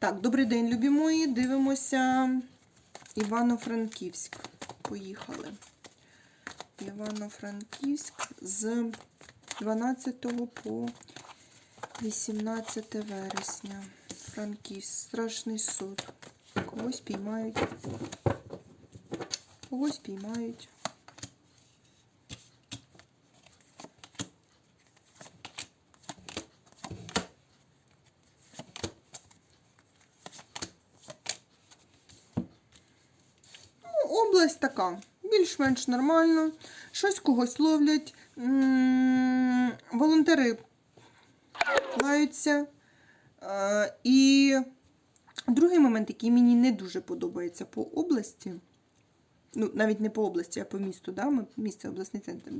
Так, добрий день, любі мої. Дивимося Івано-Франківськ. Поїхали. Івано-Франківськ з 12 по 18 вересня. Франківськ. Страшний суд. Когось піймають. Когось піймають. Ну, область така, більш-менш нормально. Щось когось ловлять. Волонтери лаються. Е, І другий момент, який мені не дуже подобається по області. Ну, навіть не по області, а по місту, да? ми місце обласний центр.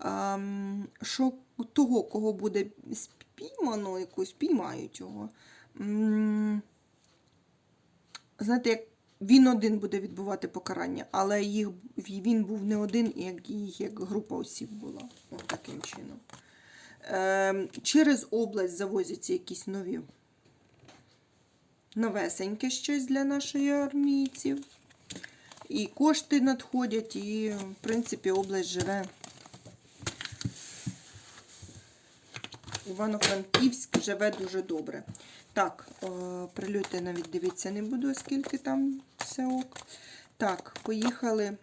Ем, Що того, кого буде спіймано, якось піймають його. Знаєте, як він один буде відбувати покарання, але їх, він був не один, як, їх як група осіб була. От таким чином. Ем, через область завозяться якісь нові новесеньке щось для нашої армійців. І кошти надходять, і, в принципі, область живе. Івано-Франківськ живе дуже добре. Так, е, прильоти навіть дивитися не буду, оскільки там все ок. Так, поїхали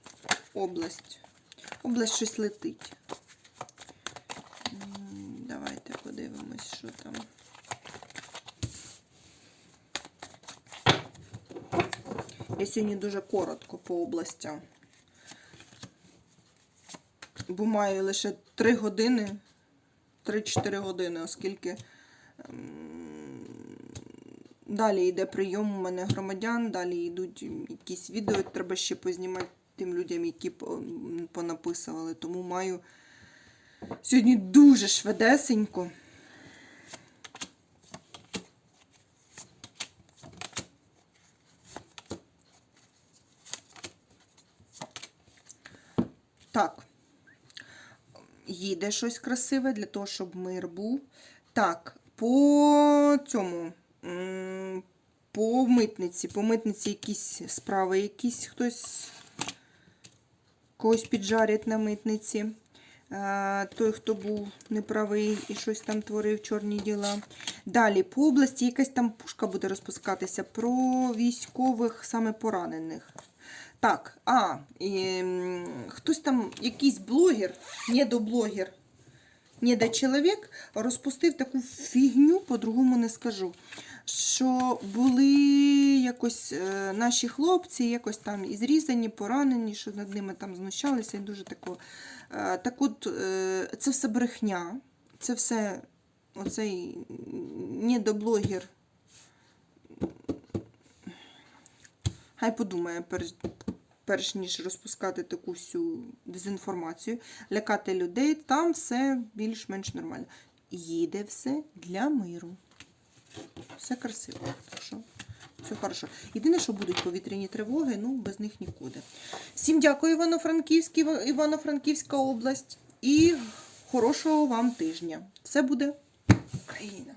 область. Область щось летить. Давайте подивимось, що там. Я сьогодні дуже коротко по областям. Бо маю лише 3 години, 3-4 години, оскільки ем, далі йде прийом у мене громадян, далі йдуть якісь відео, треба ще познімати тим людям, які понаписували. Тому маю сьогодні дуже швидесенько. Так. Їде щось красиве для того, щоб мир був. Так, по цьому. По митниці. По митниці якісь справи, якісь хтось когось піджарять на митниці. Той, хто був неправий і щось там творив чорні діла. Далі, по області якась там пушка буде розпускатися про військових саме поранених. Так, а, і, хтось там, якийсь блогер, недоблогер, недочоловік, розпустив таку фігню, по-другому не скажу. Що були якось е, наші хлопці, якось там і зрізані, поранені, що над ними там знущалися і дуже тако. Е, так от, е, це все брехня, це все оцей недоблогер. Хай подумає, перш, перш ніж розпускати таку всю дезінформацію, лякати людей, там все більш-менш нормально. Їде все для миру. Все красиво. Так що все хорошо. Єдине, що будуть повітряні тривоги, ну без них нікуди. Всім дякую, Івано-Франківськ, Івано-Франківська область. І хорошого вам тижня. Все буде Україна!